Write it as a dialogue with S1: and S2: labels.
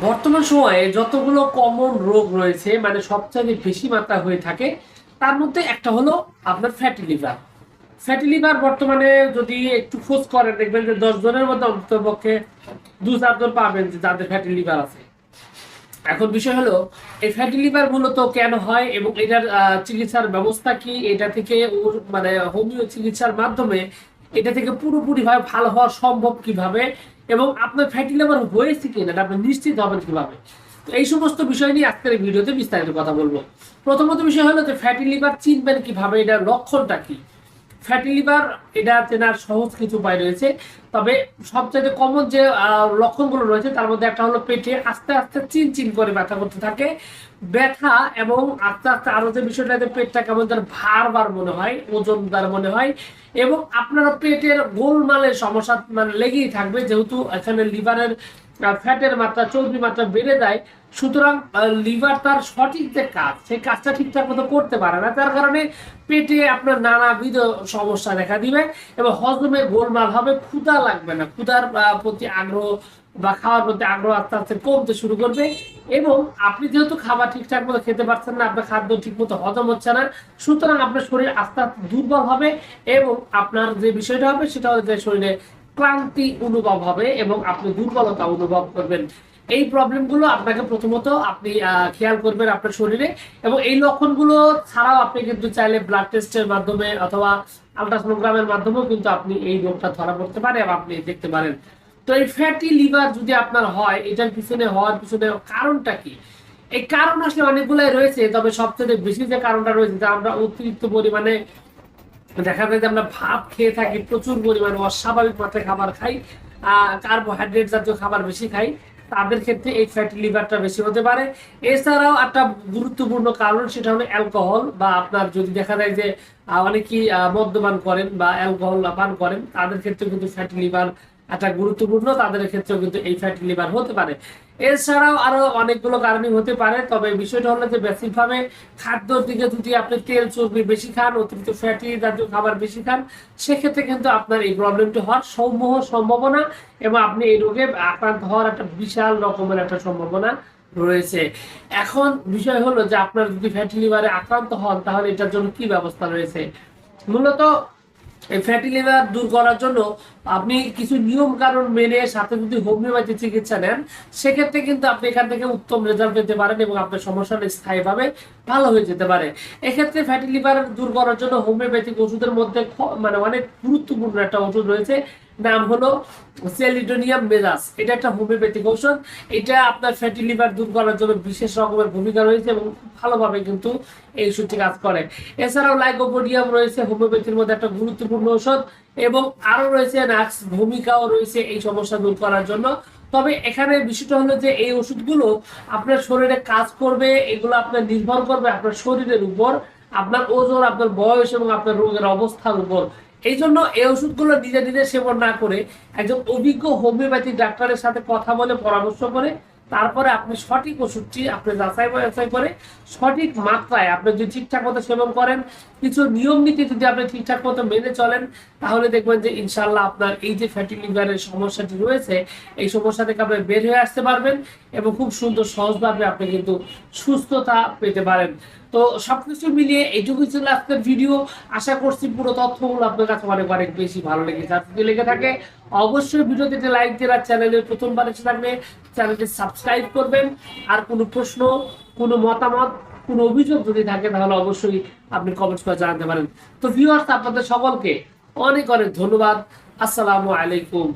S1: বর্তমান সময়ে যতগুলো কমন রোগ রয়েছে মানে সবচেয়ে বেশি মাত্রা হয়ে থাকে, তার মধ্যে একটা হলো আপনার ফ্যাটি লিভার ফ্যাটি লিভার বর্তমানে যদি একটু খোঁজ করেন, দেখবেন যে দশ জনের মধ্যে অন্ততপক্ষে দু চারজন পাবেন যে যাদের ফ্যাটি লিভার আছে। এখন বিষয় হলো, এই ফ্যাটি লিভার মূলত কেন হয় এবং এটার চিকিৎসার ব্যবস্থা কি? এটা থেকে ওর- মানে হোমিও চিকিৎসার মাধ্যমে এটা থেকে পুরোপুরি ভাবে ভালো হওয়া সম্ভব কীভাবে? এবং আপনার ফ্যাটি লিভার হয়েছে কিনা এটা আপনি নিশ্চিত হবেন কীভাবে? তো এই সমস্ত বিষয় নিয়ে আজকের ভিডিওতে বিস্তারিত কথা বলব। প্রথমত বিষয় হলো যে ফ্যাটি লিভার চিনবেন কীভাবে, এটার লক্ষণটা কি? ফ্যাটি লিভার এটা চেনার সহজ কিছু উপায় রয়েছে। তবে সবচেয়ে কমন যে লক্ষণগুলো রয়েছে, তার মধ্যে একটা হলো পেটে আস্তে আস্তে চিন চিন করে ব্যথা করতে থাকে। ব্যথা এবং আস্তে আস্তে আরও যে বিষয়টা পেটটা কেমন যেন ভার বার মনে হয়, ওজনদার মনে হয়, এবং আপনার পেটের গোলমালের সমস্যা মানে লেগেই থাকবে, যেহেতু এখানে লিভারের ফ্যাটের মাত্রা, চর্বি মাত্রা বেড়ে যায়। সুতরাং লিভার তার সঠিক যে কাজ, সেই কাজটা ঠিকঠাক মতো করতে পারে না। তার কারণে পেটে আপনার নানাবিধ সমস্যা দেখা দিবে এবং হজমে গোলমাল হবে, ক্ষুধা লাগবে না। ক্ষুধার প্রতি আগ্রহ বা খাওয়ার প্রতি আগ্রহ আস্তে আস্তে কমতে শুরু করবে এবং আপনি যেহেতু খাবার ঠিকঠাক মতো খেতে পারছেন না, আপনার খাদ্য ঠিক মতো হজম হচ্ছে না, সুতরাং আপনার শরীর আস্তে আস্তে দুর্বল হবে এবং আপনার যে বিষয়টা হবে, সেটা হচ্ছে শরীরে ক্লান্তি অনুভব হবে এবং আপনি দুর্বলতা অনুভব করবেন। এই প্রবলেমগুলো আপনাকে প্রথমত আপনি খেয়াল করবেন আপনার শরীরে এবং এই লক্ষণগুলো ছাড়াও আপনি কিন্তু চাইলে ব্লাড টেস্টের মাধ্যমে অথবা আলট্রাসোনোগ্রামের মাধ্যমেও কিন্তু আপনি এই রোগটা ধরা পড়তে পারে এবং আপনি দেখতে পারেন। তো এই ফ্যাটি লিভার যদি আপনার হয়, এটার পিছনে হওয়ার পিছনে কারণটা কি? এই কারণ আসলে অনেকগুলাই রয়েছে, তবে সবচেয়ে বেশি যে কারণটা রয়েছে যে আমরা অতিরিক্ত পরিমাণে দেখা যায় যে আমরা ভাব খেয়ে থাকি প্রচুর পরিমাণে অস্বাভাবিক মাত্রায় খাবার খাই কার্বোহাইড্রেট জাতীয় খাবার বেশি খাই। তাদের ক্ষেত্রে এই ফ্যাটি লিভারটা বেশি হতে পারে। এছাড়াও একটা গুরুত্বপূর্ণ কারণ সেটা হলো অ্যালকোহল বা আপনার যদি দেখা যায় যে অনেকেই মদ্যপান করেন বা অ্যালকোহল পান করেন তাদের ক্ষেত্রে কিন্তু ফ্যাটি লিভার একটা গুরুত্বপূর্ণ, তাদের ক্ষেত্রেও কিন্তু এই ফ্যাটি লিভার হতে পারে। এছাড়াও আরও অনেকগুলো কারণই হতে পারে, তবে বিষয়টা হলো যে বেসিকভাবে খাদ্যর দিকে যদি আপনি তেল, চর্বি বেশি খান, অতিরিক্ত ফ্যাটি জাতীয় খাবার বেশি খান, সেক্ষেত্রে কিন্তু আপনার এই প্রবলেমটি হওয়ার সমূহ সম্ভাবনা এবং আপনি এই রোগে আক্রান্ত হওয়ার একটা বিশাল রকমের একটা সম্ভাবনা রয়েছে। এখন বিষয় হলো যে আপনার যদি ফ্যাটি লিভারে আক্রান্ত হন, তাহলে এটার জন্য কি ব্যবস্থা রয়েছে? মূলত এই ফ্যাটি লিভার দূর করার জন্য আপনি কিছু নিয়ম কারণ মেনে সাথে যদি হোমিওপ্যাথি চিকিৎসা নেন, সেক্ষেত্রে কিন্তু আপনি এখান থেকে উত্তম রেজাল্ট পেতে পারেন এবং আপনার সমস্যাটা স্থায়ীভাবে ভালো হয়ে যেতে পারে। এক্ষেত্রে ফ্যাটি লিভার দূর করার জন্য হোমিওপ্যাথিক ওষুধের মধ্যে মানে অনেক গুরুত্বপূর্ণ একটা ওষুধ রয়েছে নাম হলো সেলিডোনিয়াম মেজাস এটা একটা হোমিওপ্যাথিক ঔষধ। এটা আপনার ফ্যাটি লিভার দূর করার জন্য বিশেষ রকমের ভূমিকা রয়েছে এবং ভালোভাবে কিন্তু এই ওষুধটি কাজ করে। এছাড়াও লাইকোপোডিয়াম রয়েছে, হোমিওপ্যাথির মধ্যে একটা গুরুত্বপূর্ণ ঔষধ এবং আরও রয়েছে নাক্স, ভূমিকাও রয়েছে এই সমস্যা দূর করার জন্য। তবে এখানে বিষয়টা হলো যে এই ওষুধগুলো আপনার শরীরে কাজ করবে, এগুলো আপনার নির্ভর করবে আপনার শরীরের উপর, আপনার ওজন, আপনার বয়স এবং আপনার রোগের অবস্থার উপর। এই জন্য এই ওষুধগুলো নিজে নিজে সেবন না করে একজন অভিজ্ঞ হোমিওপ্যাথি ডাক্তারের সাথে কথা বলে পরামর্শ করে তারপরে আপনি সঠিক ওষুধটি আপনি যাচাই বাছাই করে সঠিক মাত্রায় আপনি যদি ঠিকঠাক মতো সেবন করেন, কিছু নিয়ম নীতি যদি আপনি ঠিকঠাক মতো মেনে চলেন, তাহলে দেখবেন যে ইনশাল্লাহ আপনার এই যে ফ্যাটি লিভারের সমস্যাটি রয়েছে, এই সমস্যা থেকে আপনি বের হয়ে আসতে পারবেন এবং খুব সুন্দর সহজভাবে আপনি কিন্তু সুস্থতা পেতে পারেন। তো সবকিছু মিলিয়ে এইটুকু ছিল আজকের ভিডিও। আশা করছি পুরো তথ্যগুলো আপনার কাছে অনেক অনেক বেশি ভালো লেগেছে। আর লেগে থাকে অবশ্যই ভিডিওতে লাইক দিয়ে আর চ্যানেলের প্রথমবার এসে থাকলে চ্যানেলটি সাবস্ক্রাইব করবেন। আর কোনো প্রশ্ন, কোনো মতামত, কোনো অভিযোগ যদি থাকে, তাহলে অবশ্যই আপনি কমেন্টস করে জানাতে পারেন। তো ভিউয়ার্স আপনাদের সকলকে অনেক অনেক ধন্যবাদ। আসসালামু আলাইকুম।